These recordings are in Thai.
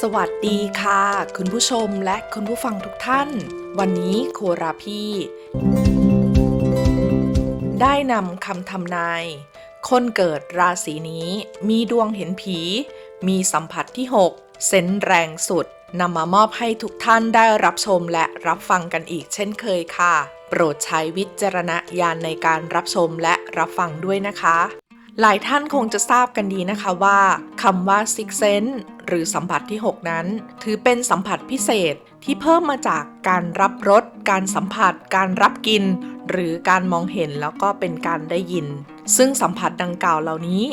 สวัสดีค่ะ คุณผู้ชมและคุณผู้ฟังทุกท่าน วันนี้โคราพี่ ได้นำคำทำนาย คนเกิดราศีนี้มีดวงเห็นผี มีสัมผัสที่ 6 เซนแรงสุดนำมามอบให้ทุกท่านได้รับชมและรับฟังกันอีกเช่นเคยค่ะ โปรดใช้วิจารณญาณในการรับชมและรับฟังด้วยนะคะหลายท่านคงจะทราบกันดีนะคะว่าคำว่า six sense หรือสัมผัสที่ 6 นั้น ถือเป็นสัมผัสพิเศษที่เพิ่มมาจากการรับรส การสัมผัส การรับกิน หรือการมองเห็นแล้วก็เป็นการได้ยิน ซึ่งสัมผัสดังกล่าวเหล่านี้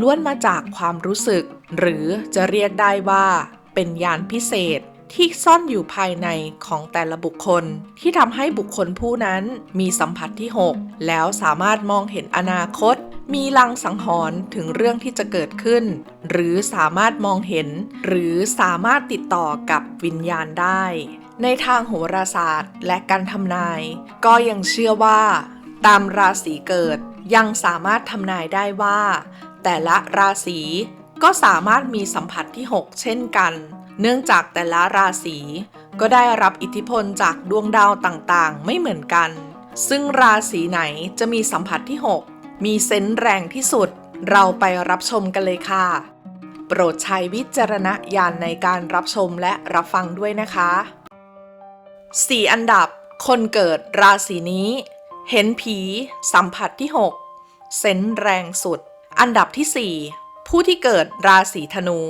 ล้วนมาจากความรู้สึก หรือจะเรียกได้ว่า เป็นญาณพิเศษที่ซ่อนอยู่ภายในของแต่ละบุคคล ที่ทำให้บุคคลผู้นั้นมีสัมผัสที่ 6 แล้วสามารถมองเห็นอนาคต มีลังสังหรณ์ถึงเรื่องที่จะเกิดขึ้น หรือสามารถมองเห็น หรือสามารถติดต่อกับวิญญาณได้ ในทางโหราศาสตร์และการทำนาย ก็ยังเชื่อว่า ตามราศีเกิดยังสามารถทำนายได้ว่า แต่ละราศีก็สามารถมีสัมผัสที่ 6 เช่นกัน เนื่องจากแต่ละราศีก็ได้รับอิทธิพลจากดวงดาวต่างๆ ไม่เหมือนกัน ซึ่งราศีไหนจะมีสัมผัสที่ 6 มีเซนส์แรงที่สุด เราไปรับชมกันเลยค่ะ โปรดใช้วิจารณญาณในการรับชมและรับฟังด้วยนะคะ 4 อันดับ คนเกิดราศีนี้ เห็นผี สัมผัสที่ 6 เซนส์แรงสุด อันดับที่ 4 ผู้ที่เกิดราศีธนู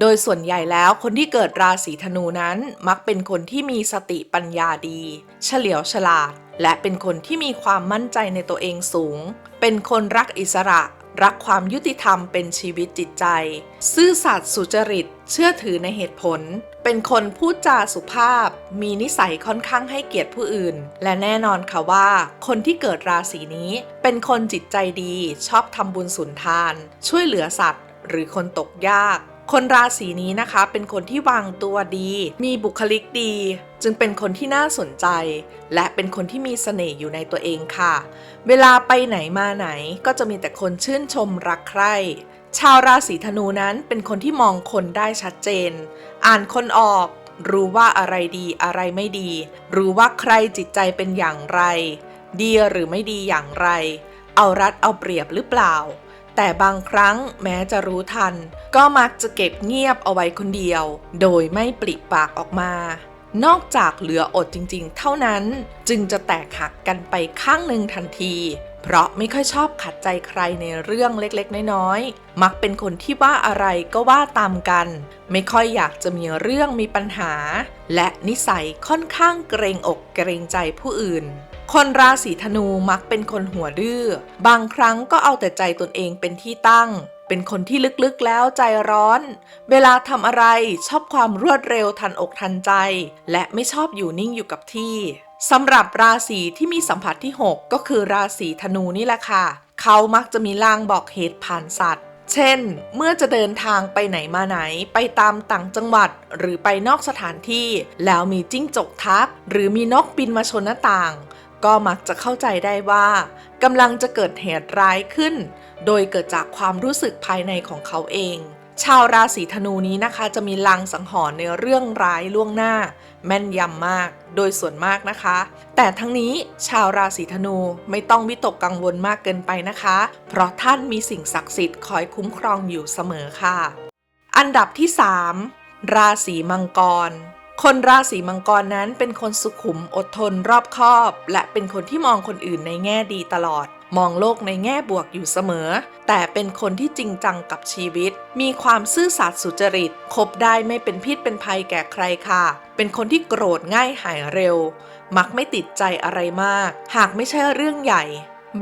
โดยส่วนใหญ่แล้วคนที่เกิดราศีธนูนั้นมักเป็นคนที่มีสติปัญญาดี เฉลียวฉลาด และเป็นคนที่มีความมั่นใจในตัวเองสูง เป็นคนรักอิสระ รักความยุติธรรมเป็นชีวิตจิตใจ ซื่อสัตย์สุจริต เชื่อถือในเหตุผล เป็นคนพูดจาสุภาพ มีนิสัยค่อนข้างให้เกียรติผู้อื่น และแน่นอนค่ะว่า คนที่เกิดราศีนี้ เป็นคนจิตใจดี ชอบทำบุญสุนทาน ช่วยเหลือสัตว์ หรือคนตกยาก คนราศีนี้นะคะเป็นคนที่วางตัวดี มีบุคลิกดี จึงเป็นคนที่น่าสนใจ และเป็นคนที่มีเสน่ห์อยู่ในตัวเองค่ะ เวลาไปไหนมาไหนก็จะมีแต่คนชื่นชมรักใคร่ชาวราศีธนูนั้นเป็นคนที่มองคนได้ชัดเจน อ่านคนออก รู้ว่าอะไรดีอะไรไม่ดี รู้ว่าใครจิตใจเป็นอย่างไร ดีหรือไม่ดีอย่างไร เอารัดเอาเปรียบหรือเปล่า แต่บางครั้งแม้จะรู้ทัน ก็มักจะเก็บเงียบเอาไว้คนเดียว โดยไม่ปริปากออกมา นอกจากเหลืออดจริงๆ เท่านั้น จึงจะแตกหักกันไปข้างหนึ่งทันทีเพราะไม่ค่อยชอบขัดใจใครในเรื่องเล็กๆ น้อยๆ มักเป็นคนที่ว่าอะไรก็ว่าตามกัน ไม่ค่อยอยากจะมีเรื่องมีปัญหา และนิสัยค่อนข้างเกรงอกเกรงใจผู้อื่น คนราศีธนูมักเป็นคนหัวดื้อ บางครั้งก็เอาแต่ใจตนเองเป็นที่ตั้ง เป็นคนที่ลึกๆแล้วใจร้อน เวลาทำอะไรชอบความรวดเร็วทันอกทันใจ และไม่ชอบอยู่นิ่งอยู่กับที่ สำหรับราศีที่มีสัมผัสที่ 6 ก็คือราศีธนูนี่แหละค่ะ เขามักจะมีลางบอกเหตุผ่านสัตว์ เช่น เมื่อจะเดินทางไปไหนมาไหน ไปตามต่างจังหวัด หรือไปนอกสถานที่ แล้วมีจิ้งจกทัก หรือมีนกบินมาชนหน้าต่าง ก็มักจะเข้าใจได้ว่ากำลังจะเกิดเหตุร้ายขึ้น โดยเกิดจากความรู้สึกภายในของเขาเอง ชาวราศีธนูนี้นะคะ จะมีลางสังหรณ์ในเรื่องร้ายล่วงหน้า แม่นยำมากโดยส่วนมากนะคะ แต่ทั้งนี้ชาวราศีธนูไม่ต้องวิตกกังวลมากเกินไปนะคะ เพราะท่านมีสิ่งศักดิ์สิทธิ์คอยคุ้มครองอยู่เสมอค่ะ อันดับที่ 3 ราศีมังกรคนราศีมังกรนั้นเป็นคนสุขุมอดทนรอบคอบ และเป็นคนที่มองคนอื่นในแง่ดีตลอด มองโลกในแง่บวกอยู่เสมอ แต่เป็นคนที่จริงจังกับชีวิต มีความซื่อสัตย์สุจริต คบได้ไม่เป็นพิษเป็นภัยแก่ใครค่ะ เป็นคนที่โกรธง่ายหายเร็ว มักไม่ติดใจอะไรมาก หากไม่ใช่เรื่องใหญ่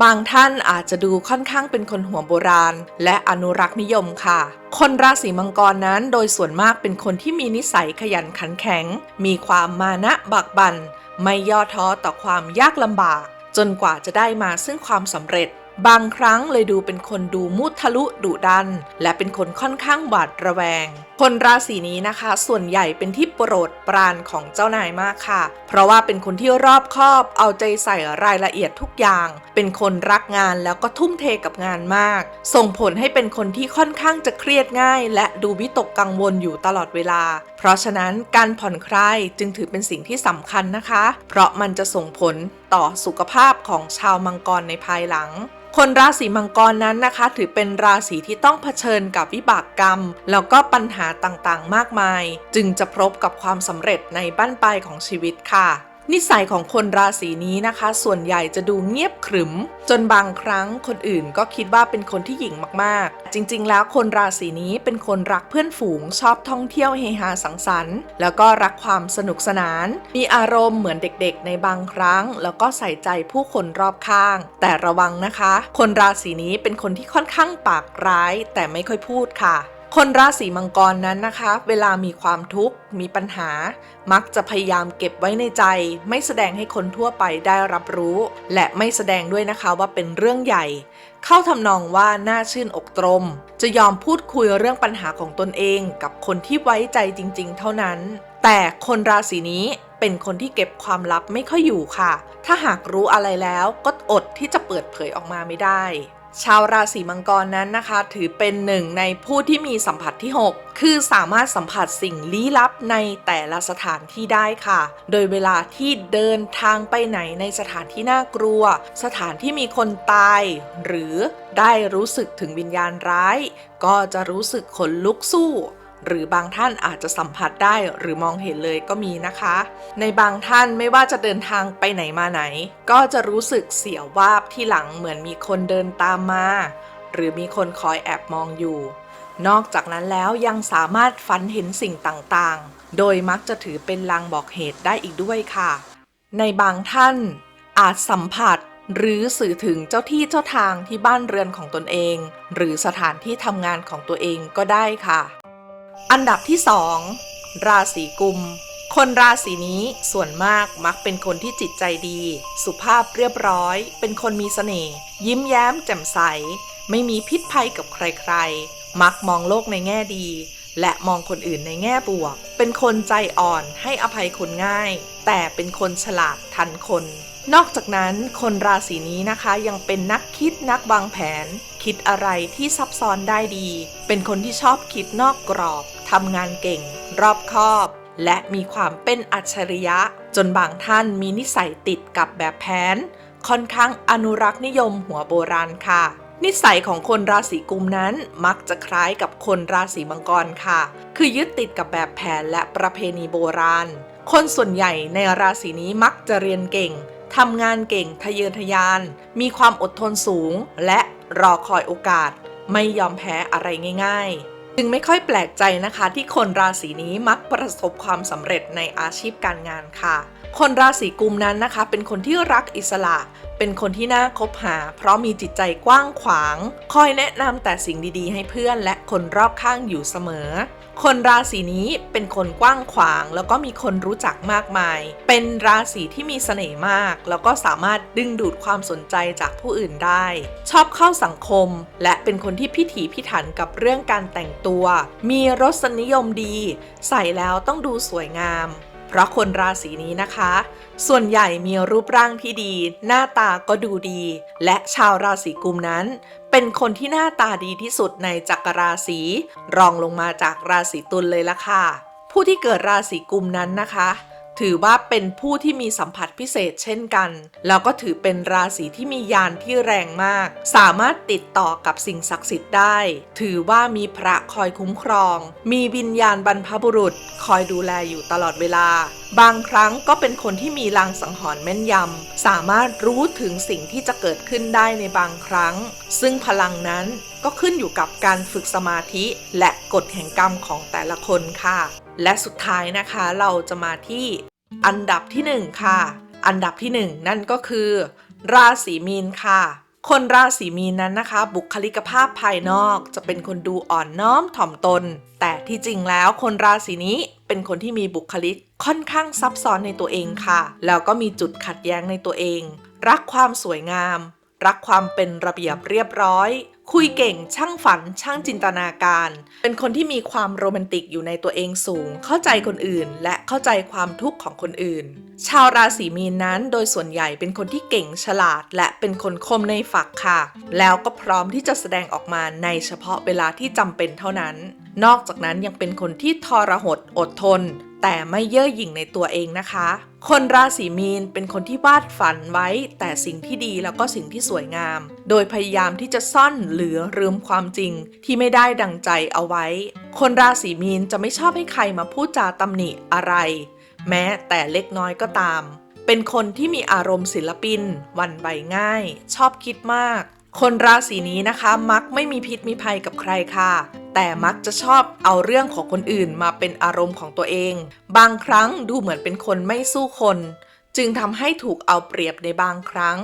บางท่านอาจจะดูค่อนข้างเป็นคนหัวโบราณ และอนุรักษ์นิยมค่ะ คนราศีมังกรนั้นโดยส่วนมากเป็นคนที่มีนิสัยขยันขันแข็ง มีความมานะบักบัน ไม่ย่อท้อต่อความยากลำบาก จนกว่าจะได้มาซึ่งความสำเร็จ บางครั้งเลยดูเป็นคนดูมุทะลุดุดัน และเป็นคนค่อนข้างหวาดระแวง คนราศีนี้นะคะ ส่วนใหญ่เป็นที่โปรดปรานของเจ้านายมากค่ะ เพราะว่าเป็นคนที่รอบคอบ เอาใจใส่รายละเอียดทุกอย่าง เป็นคนรักงานแล้วก็ทุ่มเทกับงานมาก ส่งผลให้เป็นคนที่ค่อนข้างจะเครียดง่าย และดูวิตกกังวลอยู่ตลอดเวลาเพราะฉะนั้นการผ่อนคลายจึงถือเป็นสิ่งที่สำคัญนะคะ เพราะมันจะส่งผลต่อสุขภาพของชาวมังกรในภายหลังคนราศีมังกรนั้นนะคะ ถือเป็นราศีที่ต้องเผชิญกับวิบากกรรม แล้วก็ปัญหาต่างๆ มากมาย จึงจะพบกับความสำเร็จในบั้นปลายของชีวิตค่ะ นิสัยของคนราศีนี้นะคะ ส่วนใหญ่จะดูเงียบขรึม จนบางครั้งคนอื่นก็คิดว่าเป็นคนที่หยิ่งมากๆ จริง ๆ แล้วคนราศีนี้เป็นคนรักเพื่อนฝูง ชอบท่องเที่ยวเฮฮาสังสรรค์ แล้วก็รักความสนุกสนาน มีอารมณ์เหมือนเด็กๆ ในบางครั้ง แล้วก็ใส่ใจผู้คนรอบข้าง แต่ระวังนะคะ คนราศีนี้เป็นคนที่ค่อนข้างปากร้าย แต่ไม่ค่อยพูดค่ะ คนราศีมังกรนั้นนะคะ เวลามีความทุกข์ มีปัญหา มักจะพยายามเก็บไว้ในใจ ไม่แสดงให้คนทั่วไปได้รับรู้ และไม่แสดงด้วยนะคะว่าเป็นเรื่องใหญ่ เข้าทำนองว่าน่าชื่นอกตรม จะยอมพูดคุยเรื่องปัญหาของตนเอง กับคนที่ไว้ใจจริง ๆ เท่านั้น แต่คนราศีนี้เป็นคนที่เก็บความลับไม่ค่อยอยู่ค่ะ ถ้าหากรู้อะไรแล้วก็อดที่จะเปิดเผยออกมาไม่ได้ ชาวราศีมังกรนั้นนะคะ ถือเป็นหนึ่งในผู้ที่มีสัมผัสที่ 6 คือสามารถสัมผัสสิ่งลี้ลับในแต่ละสถานที่ได้ค่ะ โดยเวลาที่เดินทางไปไหนในสถานที่น่ากลัว สถานที่มีคนตาย หรือได้รู้สึกถึงวิญญาณร้าย ก็จะรู้สึกขนลุกสู้ หรือบางท่านอาจจะสัมผัสได้หรือมองเห็นเลยก็มีนะคะ ในบางท่านไม่ว่าจะเดินทางไปไหนมาไหน ก็จะรู้สึกเสียววาบที่หลังเหมือนมีคนเดินตามมา หรือมีคนคอยแอบมองอยู่ นอกจากนั้นแล้วยังสามารถฝันเห็นสิ่งต่างๆ โดยมักจะถือเป็นลางบอกเหตุได้อีกด้วยค่ะ ในบางท่านอาจสัมผัสหรือสื่อถึงเจ้าที่เจ้าทางที่บ้านเรือนของตนเอง หรือสถานที่ทำงานของตัวเองก็ได้ค่ะ อันดับที่2ราศีกุม คนราศีนี้ส่วนมากมักเป็นคนที่จิตใจดี สุภาพเรียบร้อย เป็นคนมีเสน่ห์ยิ้มแย้มแจ่มใส ไม่มีพิษภัยกับใครๆ มักมองโลกในแง่ดี และมองคนอื่นในแง่บวก เป็นคนใจอ่อนให้อภัยคนง่าย แต่เป็นคนฉลาดทันคน นอกจากนั้นคนราศีนี้นะคะยังเป็นนักคิดนักวางแผน คิดอะไรที่ซับซ้อนได้ดี เป็นคนที่ชอบคิดนอกกรอบทำงานเก่ง รอบคอบ และมีความเป็นอัจฉริยะ จนบางท่านมีนิสัยติดกับแบบแผน ค่อนข้างอนุรักษ์นิยมหัวโบราณค่ะ นิสัยของคนราศีกุมนั้นมักจะคล้ายกับคนราศีมังกรค่ะ คือยึดติดกับแบบแผนและประเพณีโบราณ คนส่วนใหญ่ในราศีนี้มักจะเรียนเก่ง ทำงานเก่งทะเยอทะยาน มีความอดทนสูง และรอคอยโอกาส ไม่ยอมแพ้อะไรง่าย ๆจึงไม่ค่อยแปลกใจนะคะที่คนราศีนี้มักประสบความสำเร็จในอาชีพการงานค่ะ คนราศีกุมนั้นนะคะ เป็นคนที่รักอิสระ เป็นคนที่น่าคบหา เพราะมีจิตใจกว้างขวาง คอยแนะนำแต่สิ่งดีๆ ให้เพื่อนและคนรอบข้างอยู่เสมอ คนราศีนี้เป็นคนกว้างขวาง แล้วก็มีคนรู้จักมากมาย เป็นราศีที่มีเสน่ห์มาก แล้วก็สามารถดึงดูดความสนใจจากผู้อื่นได้ ชอบเข้าสังคม และเป็นคนที่พิถีพิถันกับเรื่องการแต่งตัว มีรสนิยมดี ใส่แล้วต้องดูสวยงาม เพราะคนราศีนี้นะคะ ส่วนใหญ่มีรูปร่างที่ดี หน้าตาก็ดูดี และชาวราศีกุมนั้น เป็นคนที่หน้าตาดีที่สุดในจักรราศีรองลงมาจากราศีตุลเลยละค่ะ ผู้ที่เกิดราศีกุมนั้นนะคะ ถือว่าเป็นผู้ที่มีสัมผัสพิเศษเช่นกัน แล้วก็ถือเป็นราศีที่มียานที่แรงมาก สามารถติดต่อกับสิ่งศักดิ์สิทธิ์ได้ ถือว่ามีพระคอยคุ้มครอง มีวิญญาณบรรพบุรุษ คอยดูแลอยู่ตลอดเวลา บางครั้งก็เป็นคนที่มีลางสังหรณ์แม่นยำ สามารถรู้ถึงสิ่งที่จะเกิดขึ้นได้ในบางครั้ง ซึ่งพลังนั้นก็ขึ้นอยู่กับการฝึกสมาธิและกฎแห่งกรรมของแต่ละคนค่ะ และสุดท้ายนะคะเราจะมาที่อันดับที่ 1 ค่ะ อันดับที่ 1 นั่นก็คือ ราศีมีนค่ะ คนราศีมีนนั้นนะคะ บุคลิกภาพภายนอกจะเป็นคนดูอ่อนน้อมถ่อมตน แต่ที่จริงแล้วคนราศีนี้เป็นคนที่มีบุคลิกค่อนข้างซับซ้อนในตัวเองค่ะ แล้วก็มีจุดขัดแย้งในตัวเอง รักความสวยงาม รักความเป็นระเบียบเรียบร้อย คุยเก่งช่างฝันช่างจินตนาการ เป็นคนที่มีความโรแมนติกอยู่ในตัวเองสูง เข้าใจคนอื่น และเข้าใจความทุกข์ของคนอื่น ชาวราศีมีนนั้นโดยส่วนใหญ่เป็นคนที่เก่งฉลาด และเป็นคนคมในฝักค่ะ แล้วก็พร้อมที่จะแสดงออกมาในเฉพาะเวลาที่จำเป็นเท่านั้น นอกจากนั้นยังเป็นคนที่ทรหดอดทน แต่ไม่เย่อหยิ่งในตัวเองนะคะ คนราศีมีนเป็นคนที่วาดฝันไว้ แต่สิ่งที่ดีแล้วก็สิ่งที่สวยงาม โดยพยายามที่จะซ่อนหรือลืมความจริงที่ไม่ได้ดังใจเอาไว้ คนราศีมีนจะไม่ชอบให้ใครมาพูดจาตำหนิอะไร แม้แต่เล็กน้อยก็ตาม เป็นคนที่มีอารมณ์ศิลปินวันไหวง่าย ชอบคิดมาก คนราศีนี้นะคะมักไม่มีพิษมีภัยกับใครค่ะ แต่มักจะชอบเอาเรื่องของคนอื่นมาเป็นอารมณ์ของตัวเอง บางครั้งดูเหมือนเป็นคนไม่สู้คน จึงทำให้ถูกเอาเปรียบในบางครั้ง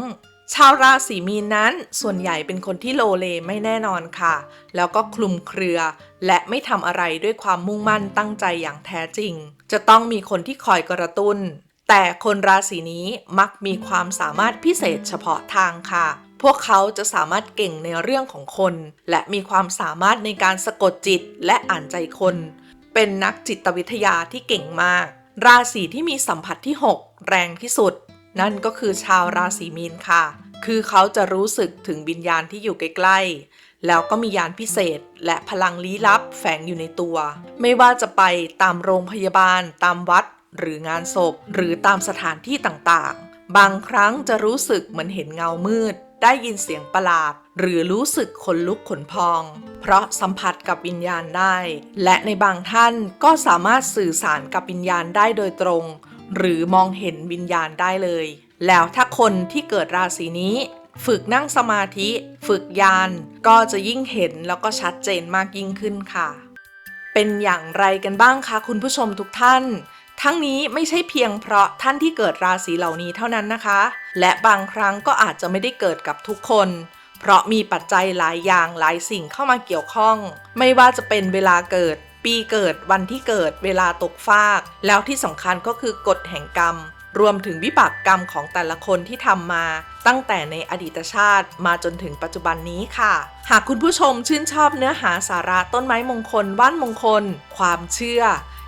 ชาวราศีมีนนั้นส่วนใหญ่เป็นคนที่โลเลไม่แน่นอนค่ะ แล้วก็คลุมเครือ และไม่ทำอะไรด้วยความมุ่งมั่นตั้งใจอย่างแท้จริง จะต้องมีคนที่คอยกระตุ้น แต่คนราศีนี้มักมีความสามารถพิเศษเฉพาะทางค่ะ พวกเขาจะสามารถเก่งในเรื่องของคน และมีความสามารถในการสะกดจิตและอ่านใจคน เป็นนักจิตวิทยาที่เก่งมาก ราศีที่มีสัมผัสที่ 6 แรงที่สุด นั่นก็คือชาวราศีมีนค่ะ คือเขาจะรู้สึกถึงวิญญาณที่อยู่ใกล้ๆ แล้วก็มียานพิเศษ และพลังลี้ลับแฝงอยู่ในตัว ไม่ว่าจะไปตามโรงพยาบาล ตามวัด หรืองานศพ หรือตามสถานที่ต่างๆ บางครั้งจะรู้สึกเหมือนเห็นเงามืด ได้ยินเสียงประหลาด หรือรู้สึกขนลุกขนพอง เพราะสัมผัสกับวิญญาณได้ และในบางท่านก็สามารถสื่อสารกับวิญญาณได้โดยตรง หรือมองเห็นวิญญาณได้เลย แล้วถ้าคนที่เกิดราศีนี้ฝึกนั่งสมาธิ ฝึกยาน ก็จะยิ่งเห็นแล้วก็ชัดเจนมากยิ่งขึ้นค่ะ เป็นอย่างไรกันบ้างคะคุณผู้ชมทุกท่าน ทั้งนี้ไม่ใช่เพียงเพราะท่านที่เกิดราศีเหล่านี้เท่านั้นนะคะ และบางครั้งก็อาจจะไม่ได้เกิดกับทุกคน เพราะมีปัจจัยหลายอย่างหลายสิ่งเข้ามาเกี่ยวข้อง ไม่ว่าจะเป็นเวลาเกิด ปีเกิดวันที่เกิดเวลาตกฟาก แล้วที่สำคัญก็คือกฎแห่งกรรม รวมถึงวิบากกรรมของแต่ละคนที่ทำมา ตั้งแต่ในอดีตชาติมาจนถึงปัจจุบันนี้ค่ะ หากคุณผู้ชมชื่นชอบเนื้อหาสาระต้นไม้มงคลบ้านมงคล ความเชื่อ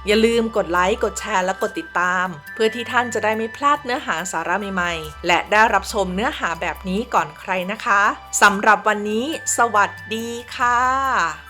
อย่าลืมกดไลค์ กดแชร์และกดติดตาม เพื่อที่ท่านจะได้ไม่พลาดเนื้อหาสาระใหม่ๆ และได้รับชมเนื้อหาแบบนี้ก่อนใครนะคะสำหรับวันนี้ สวัสดีค่ะ